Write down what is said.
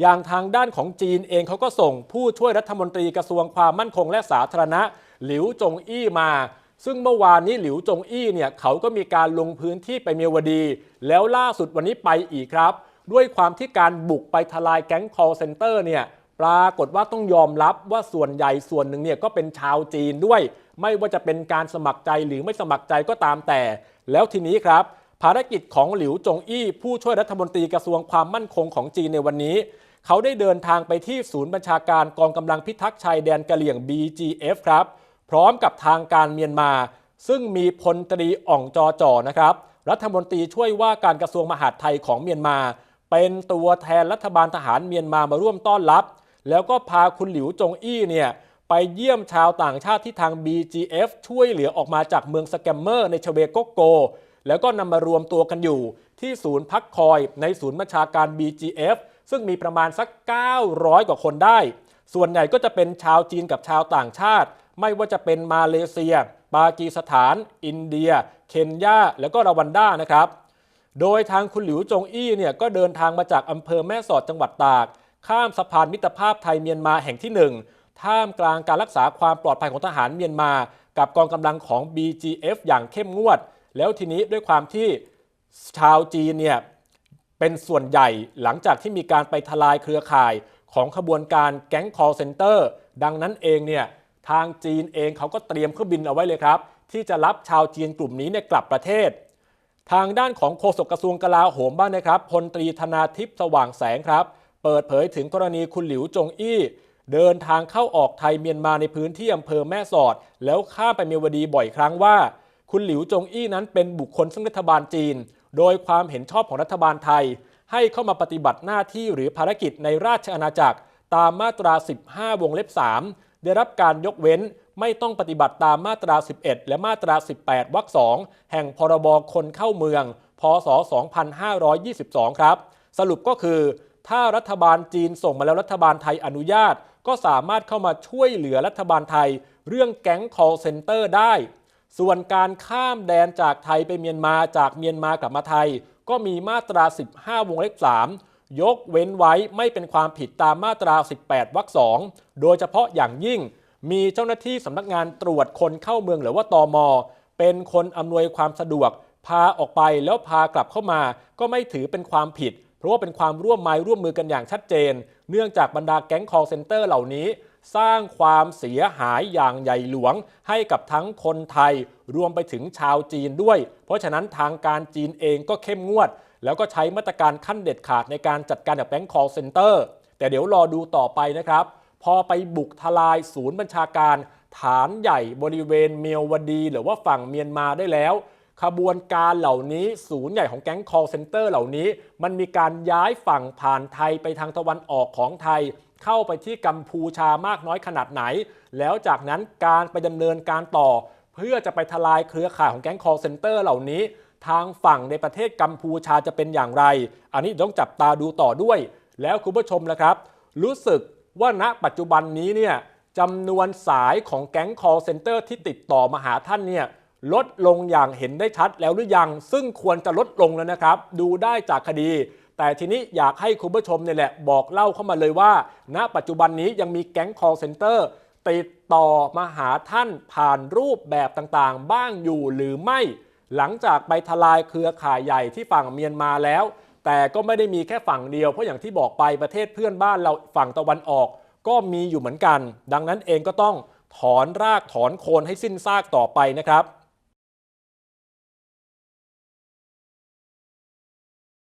อย่างทางด้านของจีนเองเขาก็ส่งผู้ช่วยรัฐมนตรีกระทรวงความมั่นคงและสาธารณะ หลิวจงอี้มา ซึ่งเมื่อวานนี้หลิวจงอี้เนี่ยเขาก็มีการลงพื้นที่ไปเมียวดี แล้วล่าสุดวันนี้ไปอีกครับ ด้วยความที่การบุกไปทลายแก๊ง call center เนี่ยปรากฏว่าต้องยอมรับว่าส่วนใหญ่ส่วนหนึ่งเนี่ยก็เป็นชาวจีนด้วย ไม่ว่าจะเป็นการสมัครใจหรือไม่สมัครใจก็ตามแต่ แล้วทีนี้ครับ ภารกิจของหลิวจงอี้ผู้ช่วยรัฐมนตรีกระทรวงความมั่นคงของจีนในวันนี้ เขาได้เดินทางไปที่ศูนย์บัญชาการกองกำลังพิทักษ์ชายแดนกะเหลี่ยง BGF ครับ พร้อมกับทางการเมียนมา ซึ่งมีพลตรีอ่องจอจอนะครับ รัฐมนตรีช่วยว่าการกระทรวงมหาดไทยของเมียนมา เป็นตัวแทนรัฐบาลทหารเมียนมามาร่วมต้อนรับ แล้วก็พาคุณหลิวจงอี้เนี่ยไปเยี่ยมชาวต่างชาติที่ทาง BGF ช่วยเหลือออกมาจากเมืองสแกมเมอร์ในชเวโกโก แล้วก็นำมารวมตัวกันอยู่ที่ศูนย์พักคอยในศูนย์บัญชาการ BGF ซึ่งมีประมาณสัก 900 กว่าคนได้ ส่วนใหญ่ก็จะเป็นชาวจีนกับชาวต่างชาติ ไม่ว่าจะเป็นมาเลเซีย ปากีสถาน อินเดีย เคนยา แล้วก็รวันด้านะครับ โดยทางคุณหลิวจงอี้เนี่ยก็เดินทางมาจากอำเภอแม่สอดจังหวัดตาก ข้ามสะพานมิตรภาพไทยเมียนมาแห่งที่ 1 ท่ามกลางการรักษาความปลอดภัยของทหารเมียนมา กับกองกำลังของ BGF อย่างเข้มงวด แล้วทีนี้ด้วยความที่ชาวจีนเนี่ย เป็นส่วนใหญ่หลังจากที่มีการไปทลายเครือข่ายของขบวนการแก๊ง call center ดังนั้นเองเนี่ยทางจีนเองเขาก็เตรียมเครื่องบินเอาไว้เลยครับ ที่จะรับชาวจีนกลุ่มนี้เนี่ยกลับประเทศ ทางด้านของโฆษกกระทรวงกลาโหมบ้างนะครับพลตรีธนาทิพย์สว่างแสงครับ เปิดเผยถึงกรณีคุณหลิวจงอี้เดินทางเข้าออกไทยเมียนมาในพื้นที่อำเภอแม่สอด แล้วข้ามไปเมียวดีบ่อยครั้งว่า คุณหลิวจงอี้นั้นเป็นบุคคลซึ่งรัฐบาลจีน โดยความเห็นชอบของรัฐบาลไทย ให้เข้ามาปฏิบัติหน้าที่หรือภารกิจในราชอาณาจักร ตามมาตรา 15 วงเล็บ 3 ได้รับการยกเว้นไม่ต้องปฏิบัติตามมาตรา 11 และมาตรา 18 วรรค 2 แห่งพรบคนเข้าเมือง พศ 2522 ครับ สรุปก็คือ ถ้ารัฐบาลจีนส่งมาแล้วรัฐบาลไทยอนุญาต ก็สามารถเข้ามาช่วยเหลือรัฐบาลไทย เรื่องแก๊ง call center ได้ ส่วนการข้ามแดนจากไทยไปเมียนมาจากเมียนมากลับมาไทย ก็มีมาตรา 15 วงเล็บ 3 ยกเว้นไว้ไม่เป็นความผิดตามมาตรา 18 วรรค 2 โดยเฉพาะอย่างยิ่ง มีเจ้าหน้าที่สำนักงานตรวจคนเข้าเมืองหรือว่าตอมเป็นคนอำนวยความสะดวก พาออกไปแล้วพากลับเข้ามา ก็ไม่ถือเป็นความผิด เพราะว่าเป็นความร่วมไม้ร่วมมือกันอย่างชัดเจน เนื่องจากบรรดาแก๊ง call center เหล่านี้ สร้างความเสียหายอย่างใหญ่หลวงให้กับทั้งคนไทยรวมไปถึงชาวจีนด้วย เพราะฉะนั้นทางการจีนเองก็เข้มงวด แล้วก็ใช้มาตรการขั้นเด็ดขาดในการจัดการกับแก๊ง call center แต่เดี๋ยวรอดูต่อไปนะครับ พอไปบุกทลายศูนย์บัญชาการ ฐานใหญ่บริเวณเมียวดี หรือว่าฝั่งเมียนมาได้แล้ว ขบวนการเหล่านี้ศูนย์ใหญ่ของแก๊ง call center เหล่านี้ มันมีการย้ายฝั่งผ่านไทยไปทางตะวันออกของไทย เข้าไปที่กัมพูชามากน้อยขนาดไหน แล้วจากนั้นการไปดำเนินการต่อ เพื่อจะไปทลายเครือข่ายของแก๊ง call center เหล่านี้ ทางฝั่งในประเทศกัมพูชาจะเป็นอย่างไร อันนี้ต้องจับตาดูต่อด้วย แล้วคุณผู้ชมละครับ รู้สึกว่าณปัจจุบันนี้เนี่ยจำนวนสายของแก๊ง call center ที่ติดต่อมาหาท่านเนี่ย ลดลงอย่างเห็นได้ชัดแล้วหรือยัง ซึ่งควรจะลดลงแล้วนะครับ ดูได้จากคดี แต่ทีนี้อยากให้คุณผู้ชมเนี่ยแหละบอกเล่าเข้ามาเลยว่า ณ ปัจจุบันนี้ยังมีแก๊ง call center ติดต่อมาหาท่านผ่านรูปแบบต่างๆ บ้างอยู่หรือไม่ หลังจากไปทลายเครือข่ายใหญ่ที่ฝั่งเมียนมาแล้ว แต่ก็ไม่ได้มีแค่ฝั่งเดียวเพราะอย่างที่บอกไปประเทศเพื่อนบ้านเราฝั่งตะวันออก ก็มีอยู่เหมือนกัน ดังนั้นเองก็ต้องถอนรากถอนโคนให้สิ้นซากต่อไปนะครับ